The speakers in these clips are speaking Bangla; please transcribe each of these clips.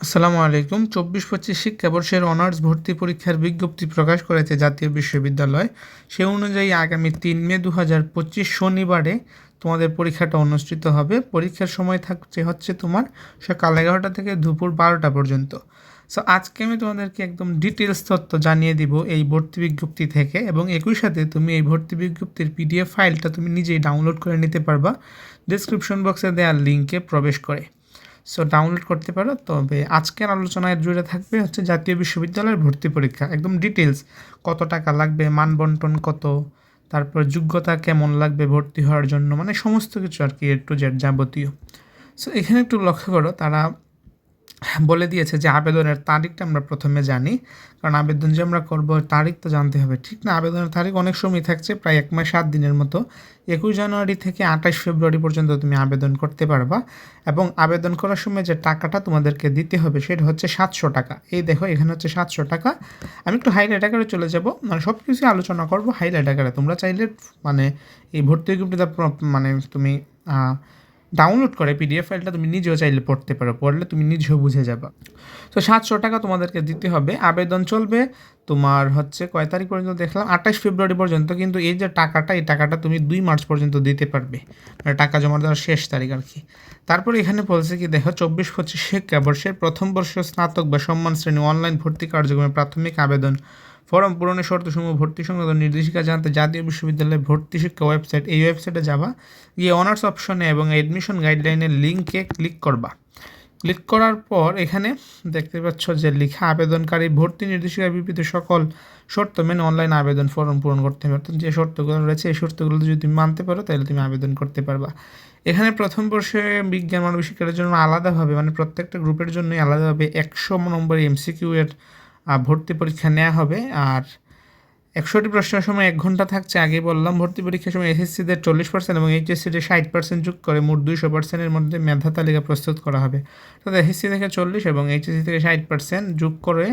আসসালামু আলাইকুম। চব্বিশ পঁচিশ শিক্ষাবর্ষের অনার্স ভর্তি পরীক্ষার বিজ্ঞপ্তি প্রকাশ করেছে জাতীয় বিশ্ববিদ্যালয়। সে অনুযায়ী আগামী তিন মে দু হাজার পঁচিশ শনিবারে তোমাদের পরীক্ষাটা অনুষ্ঠিত হবে। পরীক্ষার সময় থাকছে হচ্ছে তোমার সকাল এগারোটা থেকে দুপুর বারোটা পর্যন্ত। সো আজকে আমি তোমাদেরকে একদম ডিটেলস তথ্য জানিয়ে দিব এই ভর্তি বিজ্ঞপ্তি থেকে এবং একই সাথে তুমি এই ভর্তি বিজ্ঞপ্তির পিডিএফ ফাইলটা তুমি নিজেই ডাউনলোড করে নিতে পারবা। ডিসক্রিপশন বক্সে দেওয়া লিঙ্কে প্রবেশ করে। সো ডাউনলোড করতে পারো। তবে আজকের আলোচনায় জুড়ে থাকবে হচ্ছে জাতীয় বিশ্ববিদ্যালয়ের ভর্তি পরীক্ষা। একদম ডিটেলস কত টাকা লাগবে মান বন্টন কত, তারপর যোগ্যতা কেমন লাগবে ভর্তি হওয়ার জন্য মানে সমস্ত কিছু আর কি এ টু জেড যাবতীয়। সো এখানে একটু লক্ষ্য করো, তারা বলে দিয়েছে যে আবেদনের তারিখটা আমরা প্রথমে জানি। কারণ আবেদন যে আমরা করব, তারিখ তো জানতে হবে। ঠিক না? আবেদনের তারিখ অনেক সময় থাকছে, প্রায় এক মাস, সাত দিনের মতো। একুশ জানুয়ারি থেকে আঠাশ ফেব্রুয়ারি পর্যন্ত তুমি আবেদন করতে পারবা এবং আবেদন করার সময় যে টাকাটা তোমাদেরকে দিতে হবে, সেটা হচ্ছে সাতশো টাকা। এই দেখো, এখানে হচ্ছে সাতশো টাকা। আমি একটু হাইলাইট আকারে চলে যাব। মানে সব কিছু আলোচনা করব হাইলাইট আকারে। তোমরা চাইলে মানে এই ভর্তি মানে তুমি ডাউনলোড করে পিডিএফ ফাইলটা তুমি নিজেও চাইলে পড়তে পারো, পড়লে তুমি নিজেও বুঝে যাবা। তো সাতশো টাকা তোমাদেরকে দিতে হবে। আবেদন চলবে তোমার হচ্ছে কয় তারিখ পর্যন্ত দেখলাম? আঠাশ ফেব্রুয়ারি পর্যন্ত, কিন্তু এই যে টাকাটা, এই টাকাটা তুমি দুই মার্চ পর্যন্ত দিতে পারবে। মানে টাকা জমা দেওয়ার শেষ তারিখ আর কি। তারপর এখানে বলছে কি, দেখো, চব্বিশ পঁচিশ শিক্ষাবর্ষের প্রথম বর্ষীয় স্নাতক বা সম্মান শ্রেণি অনলাইন ভর্তি কার্যক্রমে প্রাথমিক আবেদন ফর্ম পূরণের শর্তসমূহ ভর্তি সংক্রান্ত নির্দেশিকা জানতে জাতীয় বিশ্ববিদ্যালয়ের ভর্তি শিক্ষা ওয়েবসাইট, এই ওয়েবসাইটে যাবা। গিয়ে অনার্স অপশনে এবং অ্যাডমিশন গাইডলাইনের লিঙ্কে ক্লিক করবা। ক্লিক করার পর এখানে দেখতে পাচ্ছ যে লেখা আবেদনকারী ভর্তি নির্দেশিকা বিবৃত সকল শর্ত মেনে অনলাইন আবেদন ফর্ম পূরণ করতে হবে। অর্থাৎ যে শর্তগুলো রয়েছে, এই শর্তগুলো যদি তুমি মানতে পারো, তাহলে তুমি আবেদন করতে পারবা। এখানে প্রথম বর্ষে বিজ্ঞান মানবিক শিক্ষার জন্য আলাদাভাবে মানে প্রত্যেকটা গ্রুপের জন্যই আলাদাভাবে একশো নম্বর এমসিকিউ এর ভর্তি পরীক্ষা নেওয়া হবে। আর একশোটি প্রশ্নের সময় এক ঘণ্টা থাকছে। আগে বললাম ভর্তি পরীক্ষার সময় এসএসসিদের চল্লিশ পার্সেন্ট এবং এইচএসসিদের ষাট পার্সেন্ট যোগ করে মোট দুইশো পার্সেন্টের মধ্যে মেধা তালিকা প্রস্তুত করা হবে। অর্থাৎ এসএসসি থেকে চল্লিশ এবং এইচএসসি থেকে ষাট পার্সেন্ট যোগ করে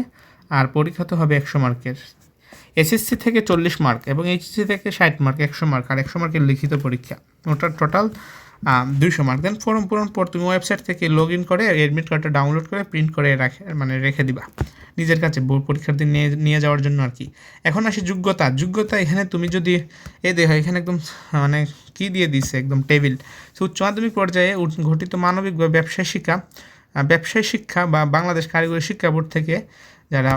আর পরীক্ষা তো হবে একশো মার্কের। এসএসসি থেকে চল্লিশ মার্ক এবং এইচএসসি থেকে ষাট মার্ক একশো মার্ক আর একশো মার্কের লিখিত পরীক্ষা। ওটার টোটাল দুইশো মার্ক দেন ফর্ম পূরণ পর তুমি ওয়েবসাইট থেকে লগ ইন করে অ্যাডমিট কার্ডটা ডাউনলোড করে প্রিন্ট করে রাখে মানে রেখে দিবা। নিজের কাছে পরীক্ষার্থী নিয়ে নিয়ে যাওয়ার জন্য আর কি। এখন আসে যোগ্যতা। যোগ্যতা এখানে তুমি যদি এ দেখো, এখানে একদম মানে কী দিয়ে দিছে একদম টেবিল সো উচ্চ মাধ্যমিক পর্যায়ে ঘটিত মানবিক বা ব্যবসায় শিক্ষা ব্যবসায় শিক্ষা বা বাংলাদেশ কারিগরি শিক্ষা বোর্ড থেকে যারা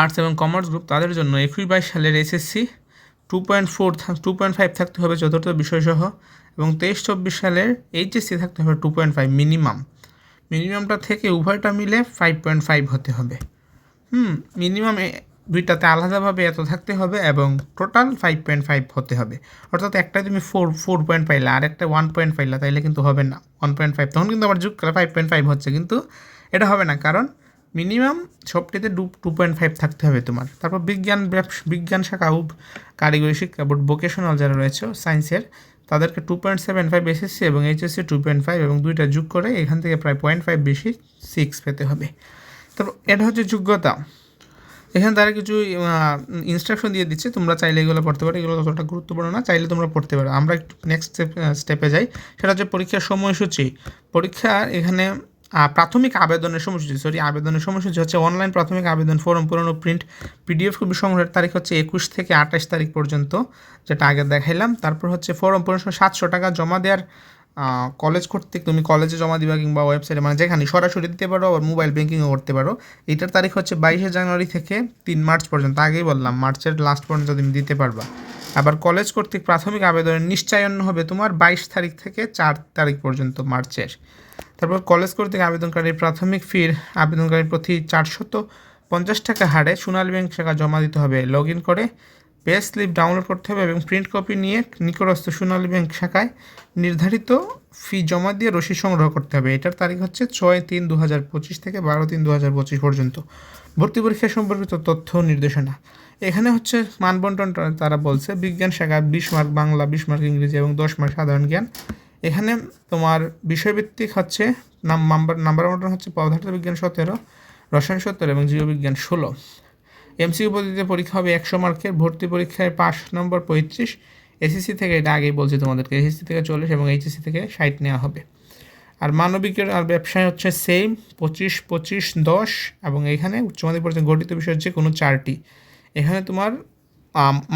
আর্টস এবং কমার্স গ্রুপ তাদের জন্য একুশ বাইশ সালের SSC two point four two point five থাকতে হবে চতুর্থ বিষয়সহ এবং তেইশ চব্বিশ সালের এইচএসসি থাকতে হবে টু পয়েন্ট ফাইভ মিনিমাম মিনিমামটা থেকে উভয়টা মিলে ফাইভ পয়েন্ট ফাইভ হতে হবে। হুম মিনিমাম দুইটাতে আলাদাভাবে এত থাকতে হবে এবং টোটাল ফাইভ পয়েন্ট ফাইভ হতে হবে। অর্থাৎ একটা তুমি ফোর ফোর পয়েন্ট পাইলা আর একটা ওয়ান পয়েন্ট পাইলা তাইলে কিন্তু হবে না। ওয়ান পয়েন্ট ফাইভ তখন কিন্তু আবার যুগ ফাইভ পয়েন্ট ফাইভ হচ্ছে, কিন্তু এটা হবে না। কারণ মিনিমাম সবটিতে টু টু পয়েন্ট ফাইভ থাকতে হবে তোমার। তারপর বিজ্ঞান বিজ্ঞান শাখা উপ কারিগরি শিক্ষা বোর্ড ভোকেশনাল যারা রয়েছে সায়েন্সের তাদেরকে two point seven five SSC এবং এইচএসসি টু পয়েন্ট ফাইভ এবং দুইটা যোগ করে এখান থেকে প্রায় পয়েন্ট ফাইভ বেশি সিক্স পেতে হবে। তারপর এটা হচ্ছে যোগ্যতা। এখানে তারা কিছু ইনস্ট্রাকশন দিয়ে দিচ্ছে, তোমরা চাইলে এগুলো পড়তে পারো। এগুলো ততটা গুরুত্বপূর্ণ না, চাইলে তোমরা পড়তে পারো। আমরা একটু নেক্সট স্টেপে যাই। সেটা হচ্ছে পরীক্ষার সময়সূচি। পরীক্ষার এখানে প্রাথমিক আবেদনের সময়সূচি সরি আবেদনের সময়সূচি হচ্ছে অনলাইন প্রাথমিক আবেদন ফর্ম পূরণ প্রিন্ট পিডিএফ কপি সংগ্রহের তারিখ হচ্ছে একুশ থেকে আঠাশ তারিখ পর্যন্ত, যেটা আগে দেখাইলাম। তারপর হচ্ছে ফর্ম পূরণ সাতশো টাকা জমা দেওয়ার কলেজ কর্তৃক তুমি কলেজে জমা দিবা কিংবা ওয়েবসাইটে মানে যেখানে সরাসরি দিতে পারো আবার মোবাইল ব্যাঙ্কিংও করতে পারো। এটার তারিখ হচ্ছে বাইশে জানুয়ারি থেকে তিন মার্চ পর্যন্ত, আগেই বললাম, মার্চের লাস্ট পর্যন্ত তুমি দিতে পারবা। আবার কলেজ কর্তৃক প্রাথমিক আবেদনের নিশ্চয়ন হবে তোমার বাইশ তারিখ থেকে চার তারিখ পর্যন্ত মার্চের। তারপর কলেজ কর্তৃক আবেদনকারীর প্রাথমিক ফির আবেদনকারীর প্রতি চারশত পঞ্চাশ টাকা হারে সোনালী ব্যাংক শাখা জমা দিতে হবে। লগ ইন করে পে স্লিপ ডাউনলোড করতে হবে এবং প্রিন্ট কপি নিয়ে নিকটস্থ সোনালী ব্যাংক শাখায় নির্ধারিত ফি জমা দিয়ে রসিদ সংগ্রহ করতে হবে। এটার তারিখ হচ্ছে ছয় তিন দু হাজার পঁচিশ থেকে বারো তিন দু হাজার পঁচিশ পর্যন্ত। ভর্তি পরীক্ষা সম্পর্কিত তথ্য নির্দেশনা। এখানে হচ্ছে মানবন্টন তারা বলছে, বিজ্ঞান শাখা বিশ মার্ক, বাংলা বিশ মার্ক ইংরেজি এবং দশ মার্ক সাধারণ জ্ঞান। এখানে তোমার বিষয়ভিত্তিক হচ্ছে নাম্বার নাম্বার বন্টন হচ্ছে পদার্থ বিজ্ঞান সতেরো, রসায়ন সত্তর এবং জীববিজ্ঞান ষোলো। এমসিউ পদ্ধতিতে পরীক্ষা হবে একশো মার্কের, ভর্তি পরীক্ষায় পাঁচ নম্বর পঁয়ত্রিশ। এসএসসি থেকে এটা আগেই বলছি তোমাদেরকে এসএসসি থেকে চল্লিশ এবং এইচএসসি থেকে ষাট নেওয়া হবে। আর মানবিকের আর ব্যবসায় হচ্ছে সেম পঁচিশ পঁচিশ, দশ এবং এখানে উচ্চমাধ্যমিক পর্যন্ত গঠিত বিষয় হচ্ছে কোনো চারটি। এখানে তোমার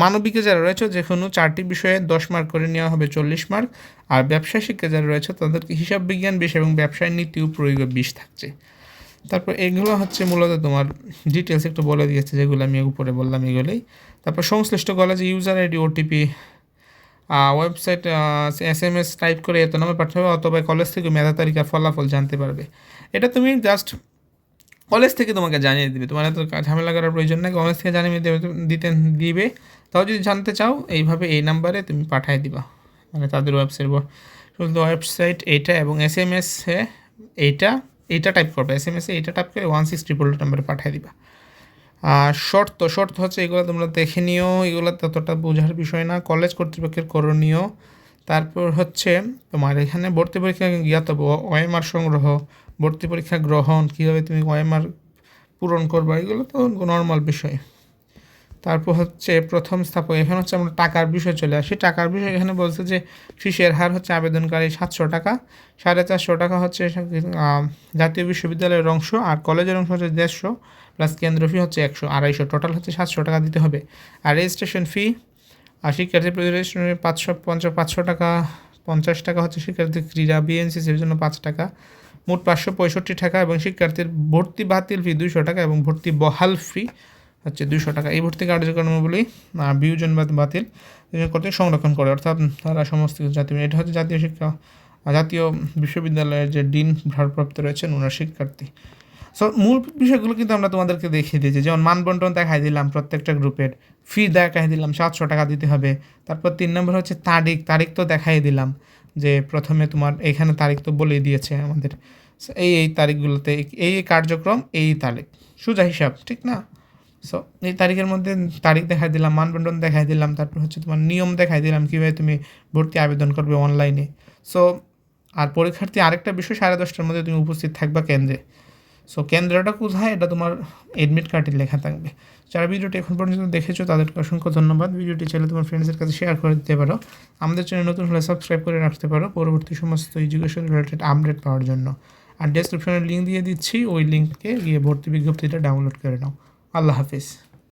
মানবিকে যারা রয়েছে, যে কোনো চারটি বিষয়ে দশ মার্ক করে নেওয়া হবে চল্লিশ মার্ক। আর ব্যবসায় শিক্ষা যারা রয়েছে, তাদেরকে হিসাব বিজ্ঞান বিশ এবং ব্যবসায় নীতি প্রয়োগে বিশ থাকছে। তারপর এগুলো হচ্ছে মূলত তোমার ডিটেলস একটু বলে দিয়েছে, যেগুলো আমি উপরে বললাম এগুলোই। তারপর সংশ্লিষ্ট কলেজে user ID OTP website S M S type করে এত নামে পাঠাবে, অথবা কলেজ থেকে মেধা তালিকার ফলাফল জানতে পারবে। এটা তুমি জাস্ট কলেজ থেকে তোমাকে জানিয়ে দিবে। তোমার এত ঝামেলা করার প্রয়োজন নেই, কলেজ থেকে জানিয়ে দেবে দিতে দিবে। তাও যদি জানতে চাও, এইভাবে এই নাম্বারে তুমি পাঠিয়ে দিবা। মানে তাদের ওয়েবসাইট শুধু ওয়েবসাইট এইটা এবং এস এম এস এ এইটা এইটা টাইপ করবে। এস এম এসে এইটা টাইপ করে ওয়ান সিক্স ট্রিপল নাম্বারে পাঠিয়ে দিবা। আর শর্ত শর্ত হচ্ছে এগুলো তোমরা দেখে নিও। এগুলো ততটা বোঝার বিষয় না। কলেজ কর্তৃপক্ষের করণীয়। তারপর হচ্ছে তোমার এখানে ভর্তি পরীক্ষা জ্ঞাতব্য ওএমআর সংগ্রহ, ভর্তি পরীক্ষা গ্রহণ, কীভাবে তুমি ওএমআর পূরণ করবা, এগুলো তো নর্মাল বিষয়। তারপর হচ্ছে প্রথম স্থাপক, এখানে হচ্ছে আমরা টাকার বিষয় চলে আসি। টাকার বিষয় এখানে বলছে যে ফিসের হার হচ্ছে আবেদনকারী সাতশো টাকা, সাড়ে চারশো টাকা হচ্ছে জাতীয় বিশ্ববিদ্যালয়ের অংশ আর কলেজের অংশ হচ্ছে দেড়শো, প্লাস কেন্দ্র ফি হচ্ছে একশো, আড়াইশো। টোটাল হচ্ছে সাতশো টাকা দিতে হবে। আর রেজিস্ট্রেশন ফি আর শিক্ষার্থী রেজিস্ট্রেশনের পাঁচশো পঞ্চাশ পাঁচশো টাকা, পঞ্চাশ টাকা হচ্ছে শিক্ষার্থী ক্রীড়া বিএনসিসির জন্য পাঁচ টাকা। মোট পাঁচশো পঁয়ষট্টি টাকা এবং শিক্ষার্থীর ভর্তি বাতিল ফি দুইশো টাকা এবং ভর্তি বহাল ফি হচ্ছে দুইশো টাকা। এই ভর্তি কার্যক্রমগুলি বিয়োজন বাতিল করতে সংরক্ষণ করে। অর্থাৎ তারা সমস্ত কিছু জাতীয় এটা হচ্ছে জাতীয় শিক্ষা, জাতীয় বিশ্ববিদ্যালয়ের যে ডিন ভারপ্রাপ্ত রয়েছেন ওনার শিক্ষার্থী। সো মূল বিষয়গুলো কিন্তু আমরা তোমাদেরকে দেখিয়ে দিয়েছি যেমন মানবন্টন দেখাই দিলাম প্রত্যেকটা গ্রুপের ফি দেখাই দিলাম, সাতশো টাকা দিতে হবে। তারপর তিন নম্বর হচ্ছে তারিখ তারিখ তো দেখাই দিলাম যে প্রথমে তোমার এখানে তারিখ তো বলেই দিয়েছে আমাদের। এই এই তারিখগুলোতে, এই এই কার্যক্রম, এই তারিখ। সোজা হিসাব, ঠিক না? সো এই তারিখের মধ্যে তারিখ দেখাই দিলাম মানবন্টন দেখাই দিলাম, তারপর হচ্ছে তোমার নিয়ম দেখাই দিলাম, কীভাবে তুমি ভর্তি আবেদন করবে অনলাইনে সো আর পরীক্ষার্থী আরেকটা বিষয় সাড়ে দশটার মধ্যে তুমি উপস্থিত থাকবা কেন্দ্রে। সো কেন্দ্রটা কোথায়? এটা তোমার অ্যাডমিট কার্ডে লেখা থাকবে। যারা ভিডিওটি এখন পর্যন্ত দেখেছ, তাদেরকে অসংখ্য ধন্যবাদ। ভিডিওটি চাইলে তোমার ফ্রেন্ডসের কাছে শেয়ার করে দিতে পারো। আমাদের চ্যানেল নতুন হলে সাবস্ক্রাইব করে রাখতে পারো। পরবর্তী সমস্ত এডুকেশন রিলেটেড আপডেট পাওয়ার জন্য। আর ডেসক্রিপশনে লিঙ্ক দিয়ে দিচ্ছি। ওই লিঙ্ককে গিয়ে ভর্তি বিজ্ঞপ্তিটা ডাউনলোড করে নাও। আল্লাহ হাফিজ।